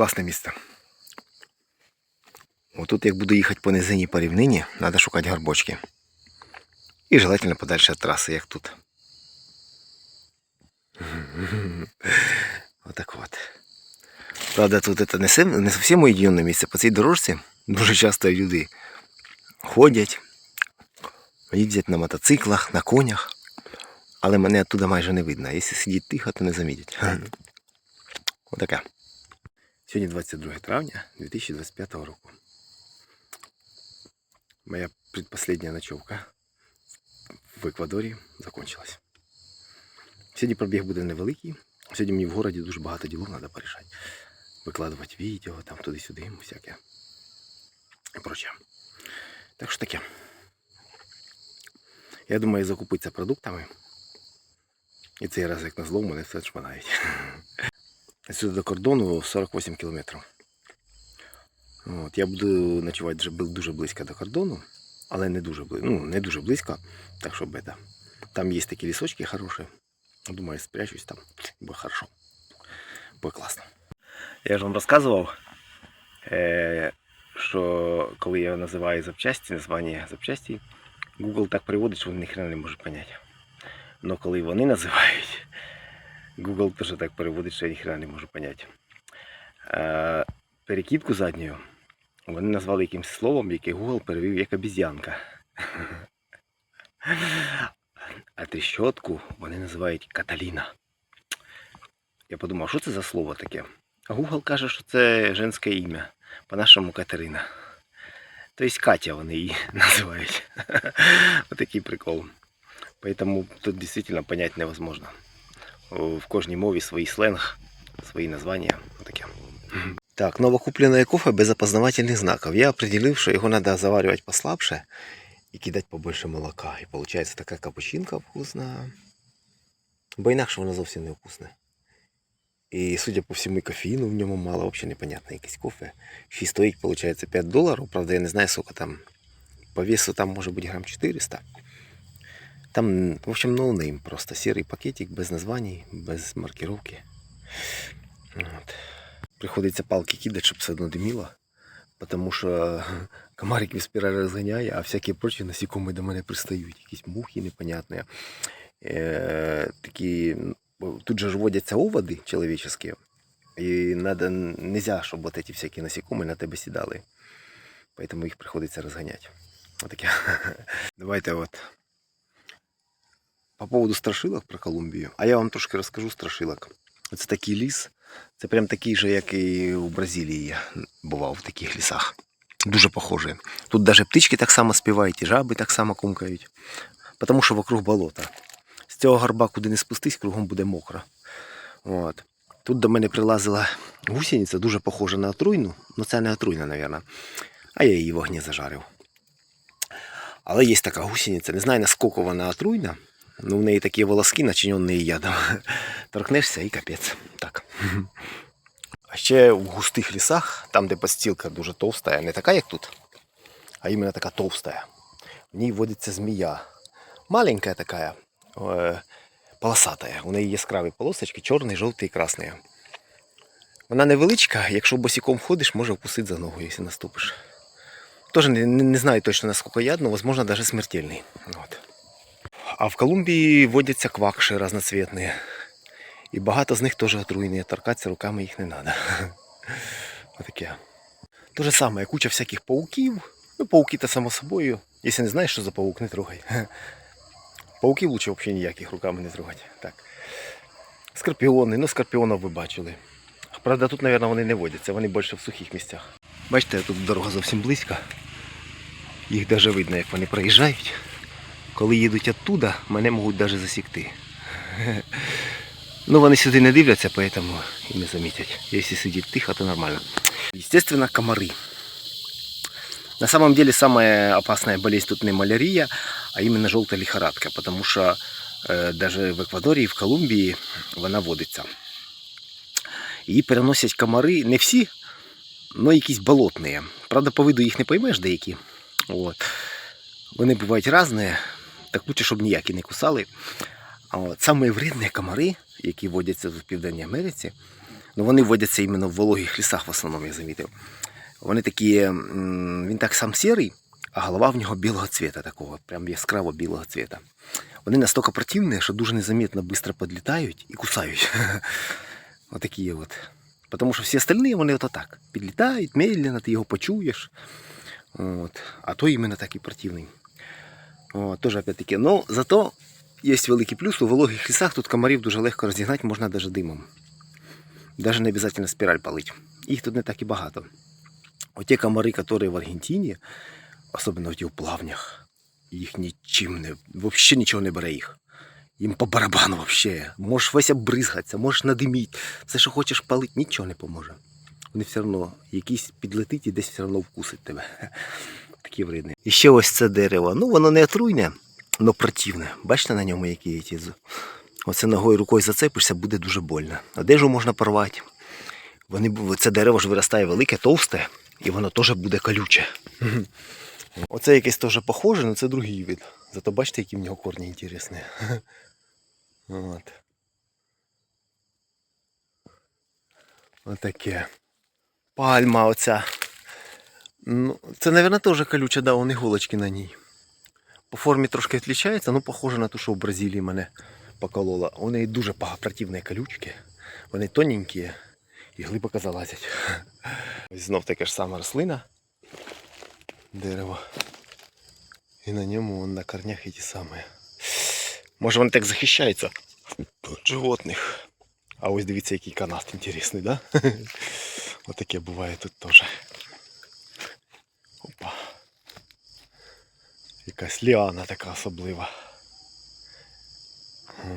Класне місце. Отут, як буду їхати по низині по рівнині, треба шукати горбочки. І желательно подальше траси, як тут. Отак от. Правда, тут це не, сим- не зовсім уединенне місце. По цій дорожці дуже часто люди ходять, їздять на мотоциклах, на конях. Але мене оттуда майже не видно. Якщо сидіти тихо, то не замітять. Отаке. Сьогодні 22 травня 2025 року. Моя предпоследняя ночевка в Еквадорі закончилась. Сьогодні пробіг буде невеликий. Сьогодні мені в городі дуже багато ділов треба порішати. Викладувати відео, там туди-сюди, всяке. І проче. Так що таке. Я думаю, закупитися продуктами. І цей раз, як назло, мене все шманають. Сюди до кордону 48 кілометрів. От, я буду ночувати вже дуже близько до кордону, але не дуже близько. Ну, не дуже близько, так що беда. Там є такі лісочки хороші. Думаю, спрячусь там, буде хорошо. Буде класно. Я ж вам розказував, що коли я називаю запчасті, названня запчасті, Google так переводить, що вони ніхрена не можуть поняти. Но коли вони називають, Google теж так переводить, що я ніхрена не можу поняти. Е, перекидку задню вони назвали якимось словом, яке Google перевів як обіз'янка. А тріщотку вони називають Каталіна. Я подумав, що це за слово таке? А Google каже, що це женське ім'я. По-нашому Катерина. Тобто Катя вони її називають. Отакий прикол. Поэтому тут действительно понять невозможно. В кожній мові свій сленг, свої названня. Отаке. Так, новокупленное кофе без опознавательных знаков. Я определил, что его надо заваривать послабше и кидать побольше молока. И получается такая капучинка вкусная. Бо інакше воно зовсім не вкусне. І судя по всьому, кофеїну в ньому мало, взагалі непонятно, якийсь кофе. Ще стоїть, виходить, 5 доларів. Правда, я не знаю, сколько там. По весу там може бути грам 400. Там, в общем, ноунейм просто. Серый пакетик, без названий, без маркировки. От. Приходиться палки кидати, щоб все одно диміло. Тому що комарик від спіраль розганяє, а всякі прочі насікомі до мене пристають. Якісь мухи непонятні. Е, такі, ну, тут же ж водяться оводи чоловічі. І надо, нельзя, щоб вот эти всякі насікомі на тебе сідали. Поэтому їх приходиться розганяти. Отаке. Давайте от. По поводу страшилок про Колумбію. А я вам трошки розкажу страшилок. Це такий ліс. Це прям такий же, як і у Бразилії бував в таких лісах. Дуже похожі. Тут навіть птички так само співають, і жаби так само кумкають. Тому що вокруг болота. З цього горба, куди не спустись, кругом буде мокро. От. Тут до мене прилазила гусениця, дуже похожа на отруйну. Ну це не отруйна, мабуть. А я її в огні зажарив. Але є така гусениця, не знаю наскільки вона отруйна. Ну, в неї такі волоски, начинені ядом. Торкнешся і капець. Так. А ще в густих лісах, там, де постілка дуже товста, не така, як тут, а іменно така товста. В ній водиться змія. Маленька така, е, полосатая. У неї яскраві полосочки, чорний, жовтий і красний. Вона невеличка, якщо босиком ходиш, може вкусити за ногу, якщо наступиш. Тоже не, не, знаю точно наскільки ядно, возможно, даже смертельний. От. А в Колумбії водяться квакши разноцветні. І багато з них теж отруйні, торкатися руками їх не треба. Отаке. Те же саме, куча всяких пауків. Ну, пауки то само собою. Якщо не знаєш, що за паук, не трогай. Пауків лучше взагалі ніяких руками не трогати. Так. Скорпіони, ну скорпіонів ви бачили. Правда, тут, мабуть, вони не водяться, вони більше в сухих місцях. Бачите, тут дорога зовсім близько. Їх навіть видно, як вони проїжджають Коли їдуть оттуда, мене можуть навіть засікти. Ну, вони сюди не дивляться, поэтому і не замітять. Якщо сидіти тихо, то нормально. Естественно, комары. На самом деле самая опасная болезнь тут не малярия, а именно желтая лихорадка, потому что э, даже в Еквадорі і в Колумбії вона водиться. Її переносять комари, не всі, але якісь болотні. Правда, по виду їх не поймеш деякі. От. Вони бувають різні, так лучше, щоб ніякі не кусали. От, самі вредні комари, які водяться в Південній Америці, Ну, вони водяться іменно в вологих лісах в основному, я замітив. Вони такі, він так сам сірий, а голова в нього білого цвіта такого, прям яскраво білого цвіта. Вони настільки противні, що дуже незаметно швидко підлітають і кусають. Отакі от. Тому що всі остальні вони от так. Підлітають, медленно, ти його почуєш. От. А то іменно такий противний. От, теж опять-таки. Ну, зато є великий плюс. У вологих лісах тут комарів дуже легко розігнати, можна навіть димом. Даже не обязательно спираль палить. Їх тут не так і багато. Оті комари, які в Аргентині, особливо ті в плавнях, їх нічим не, взагалі нічого не бере їх. Їм по барабану вообще. Можеш весь обризгатися, можеш надиміть. Все, що хочеш палити, нічого не поможе. Вони все одно якийсь підлетить і десь все одно вкусить тебе. Такі вредні. І ще ось це дерево. Ну, воно не отруйне, але противне. Бачите на ньому які ті. Оце ногою рукою зацепишся, буде дуже больно. Одежу можна порвати. Вони, це дерево ж виростає велике, товсте, і воно теж буде колюче. Оце якесь теж похоже, але це другий вид. Зато бачите, які в нього корні інтересні. От. Отаке. Пальма оця. Ну, це, мабуть, теж колюча, да, вон іголочки на ній. По формі трошки відрізняється, ну похоже на ту, що в Бразилії мене поколола. У неї дуже противні колючки. Вони тоненькі і глибоко залазять. Ось знов таке ж сама рослина. Дерево. І на ньому вон на корнях і ті самі. Може вони так захищаються від животних. А ось дивіться, який канат інтересний, да? Отаке буває тут теж. Якась ліана така особлива.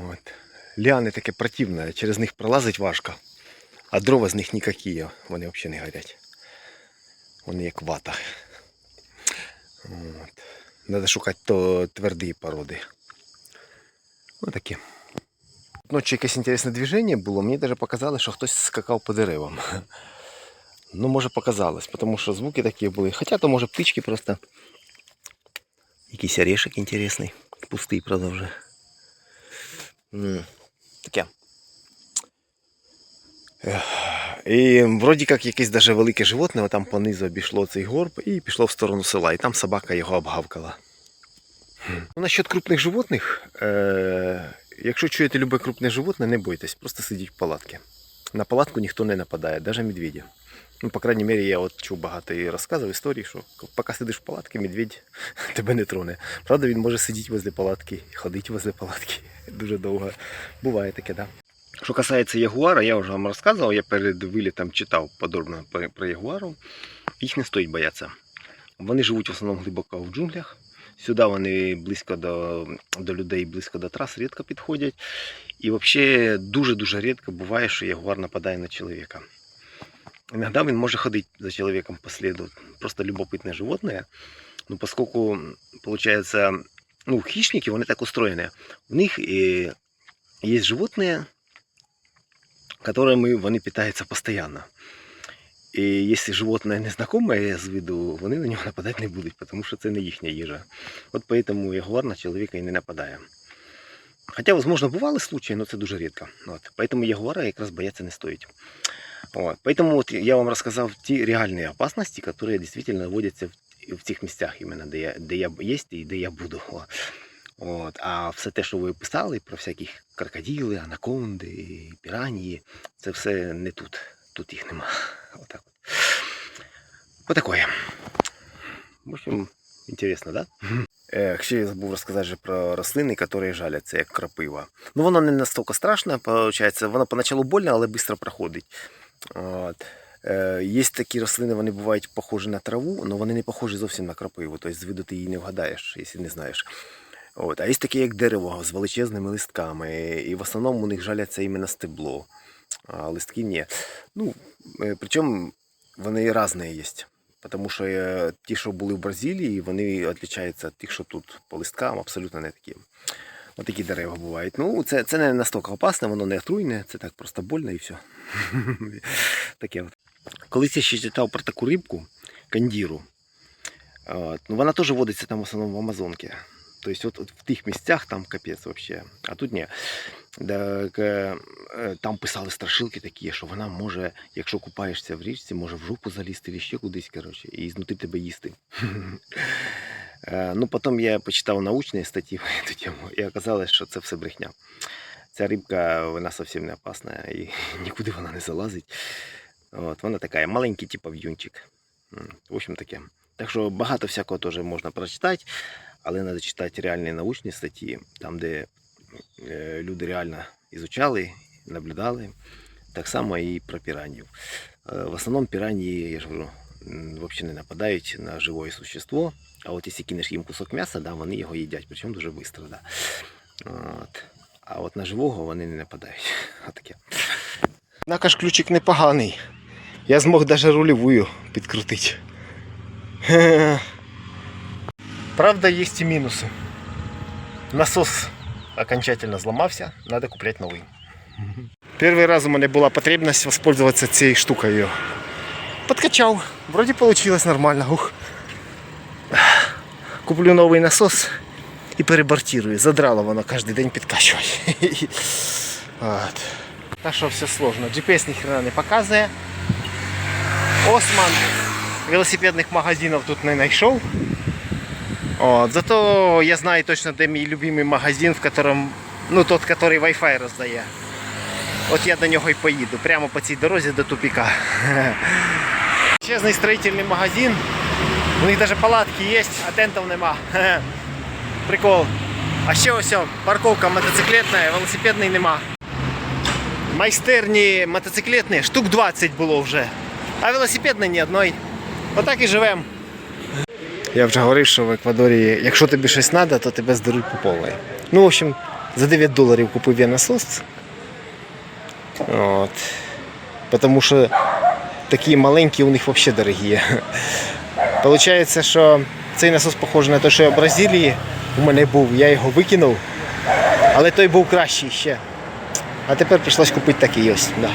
От. Ліани таке противне, через них пролазить важко. А дрова з них ніякі, вони взагалі не горять. Вони як вата. От. Треба шукати то тверді породи. Отакі. Ночі якесь інтересне движення було, мені навіть показали, що хтось скакав по деревам. Ну, може показалось, тому що звуки такі були. Хоча то може птички просто. Якийсь орешек інтересний. Пустий, вже. Таке. І вроді як якесь даже велике животне там понизу обійшло цей горб і пішло в сторону села, і там собака його обгавкала. Ну, насчет крупних животних, е- якщо чуєте любе крупне животне, не бойтесь, просто сидіть в палатці. На палатку ніхто не нападає, навіть медведі. Ну, по крайней мере, я от чув багато і розказів історій, що поки сидиш в палатці, медведь тебе не троне. Правда, він може сидіти возле палатки, ходити возле палатки дуже довго. Буває таке, так. Да. Що касається ягуара, я вже вам розказував, я перед вилітом читав подробно про, ягуарів. Їх не стоїть боятися. Вони живуть в основному глибоко в джунглях. Сюди вони близько до, до людей, близько до трас рідко підходять. І взагалі дуже-дуже рідко буває, що ягуар нападає на чоловіка. Иногда він може ходити за чоловіком по следу. Просто любопытное животное. Ну, поскольку, получается, ну, хищники, вони так устроєні. У них е, є животные, которыми вони питаються постоянно. І якщо животне незнакоме з виду, вони на нього нападати не будуть, тому що це не їхня їжа. От поэтому ягуар на чоловіка і не нападає. Хоча, возможно, бували случаї, але це дуже рідко. От. Поэтому ягуара якраз бояться не стоїть. Вот. Поэтому вот я вам рассказал те реальные опасности, которые действительно водятся в, в тих місцях, іменно, де я, де я є і де я буду. О. От. А все те, що ви писали про всяких крокодили, анаконди, піранії, це все не тут. Тут їх нема. Отак. от. Отакое. В общем, интересно, да? Е, Ще я забув розказати же про рослини, які жаляться, як крапива. Ну, воно не настільки страшно, виходить. Воно поначалу больно, але швидко проходить. От. Е, Є такі рослини, вони бувають похожі на траву, але вони не похожі зовсім на крапиву. Тобто з виду ти її не вгадаєш, якщо не знаєш. От. А є такі, як дерево з величезними листками. І в основному у них жаляться іменно стебло. А листки ні. Ну, е, причому вони різні є. Тому що е, ті, що були в Бразилії, вони відрізняються від тих, що тут по листкам, абсолютно не такі. Ось такі дерева бувають. Ну, це, це не настільки опасне, воно не отруйне, це так просто больно і все. Таке от. Колись я ще читав про таку рибку, кандіру. От. Ну, вона теж водиться там в основному в Амазонці. Тобто от, от в тих місцях там капець взагалі, а тут ні. Так, е, е, там писали страшилки такі, що вона може, якщо купаєшся в річці, може в жопу залізти чи ще кудись, коротше, і знути тебе їсти. Е, Ну, потім я почитав научні статті і оказалось, що це все брехня. Ця рибка, вона зовсім не опасна і нікуди вона не залазить. От, вона така маленький, типу в'юнчик. В общем таке. Так що багато всякого теж можна прочитати, але треба читати реальні научні статті, там, де е, люди реально ізучали, наблюдали. Так само і про піранів. Е, В основному піранії, я ж говорю, взагалі не нападають на живе существо. А от якщо кинеш їм кусок м'яса, да, вони його їдять, причому дуже швидко. Да. От. А от на живого вони не нападають. Отаке. Однако ж ключик непоганий. Я змог навіть рульовую підкрутити. Правда, є і мінуси. Насос окончательно зламався, треба купляти новий. Перший раз у мене була потрібність воспользоваться цією штукою. Подкачав. Вроді вийшло нормально. Ух. Куплю новий насос і перебортирую. Задрало воно кожен день підкачувати. От. Та що все сложно. GPS ні хрена не показує. Осман велосипедних магазинів тут не знайшов. От, зато я знаю точно, де мій любимий магазин, в котором, ну тот, который Wi-Fi роздає. От я до нього і поїду, прямо по цій дорозі до тупика. Чесний строїтельний магазин. У них навіть палатки є, а тентів нема. Прикол. А ще ось парковка мотоциклетна, велосипедний нема. Майстерні мотоциклетні штук 20 було вже. А велосипедної ні одної. Отак і живемо. Я вже говорив, що в Еквадорі, якщо тобі щось треба, то тебе здеруть по повній. Ну, в общем, за 9 доларів купив я насос. От. Тому що такі маленькі у них взагалі дорогі. Получається, що цей насос похожий на те, що я в Бразилії у мене був, я його викинув, але той був кращий ще. А тепер прийшлось купити такий ось. Да.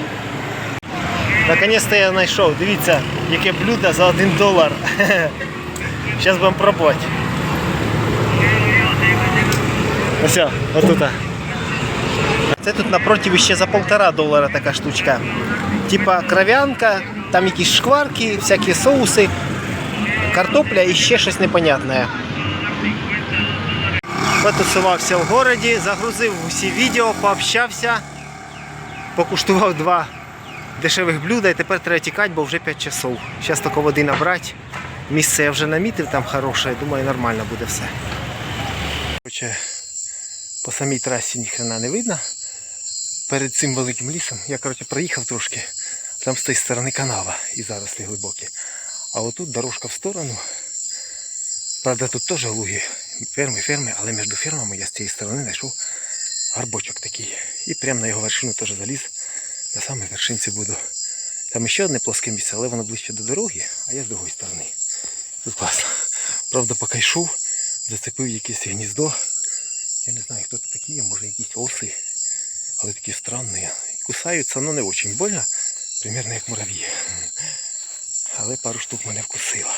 Наконець-то я знайшов. Дивіться, яке блюдо за 1 долар. Зараз будемо пробувати. Ось, отут. Це тут напротив ще за полтора долара така штучка. Типа кров'янка, там якісь шкварки, всякі соуси, картопля і ще щось непонятне. Потусувався в городі, загрузив усі відео, пообщався, покуштував два дешевих блюда і тепер треба тікати, бо вже 5 часов. Зараз тільки води набрати. Місце я вже намітив там хороше, думаю, нормально буде все. По самій трасі ніхрена не видно. Перед цим великим лісом я короче, проїхав трошки, там з тієї сторони канава і зарослі глибокі. А отут дорожка в сторону. Правда, тут теж луги, ферми, ферми, але між фермами я з цієї сторони знайшов гарбочок такий. І прямо на його вершину теж заліз. На самій вершинці буду. Там ще одне плоске місце, але воно ближче до дороги, а я з другої сторони. Тут класно. Правда, поки йшов, зацепив якесь гніздо. Я не знаю, хто це такі, може якісь оси, але такі странні. Кусаються, але не дуже больно, примерно як мурав'ї. Але пару штук мене вкусило.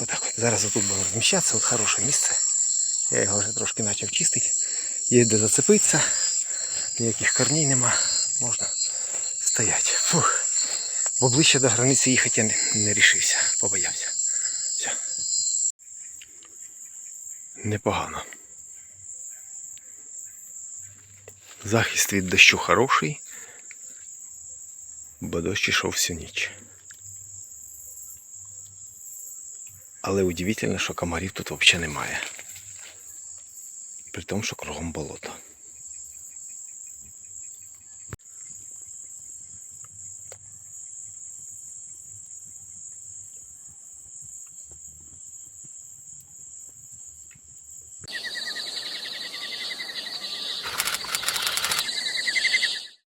Отак от. Зараз отут будемо розміщатися, от хороше місце. Я його вже трошки почав чистити. Є де зацепитися, ніяких корней нема, можна стояти. Фух. Бо ближче до границі їхати я не, не рішився, побоявся. Все. Непогано. Захист від дощу хороший, бо дощ ішов всю ніч. Але удивительно, що комарів тут взагалі немає. При тому, що кругом болото.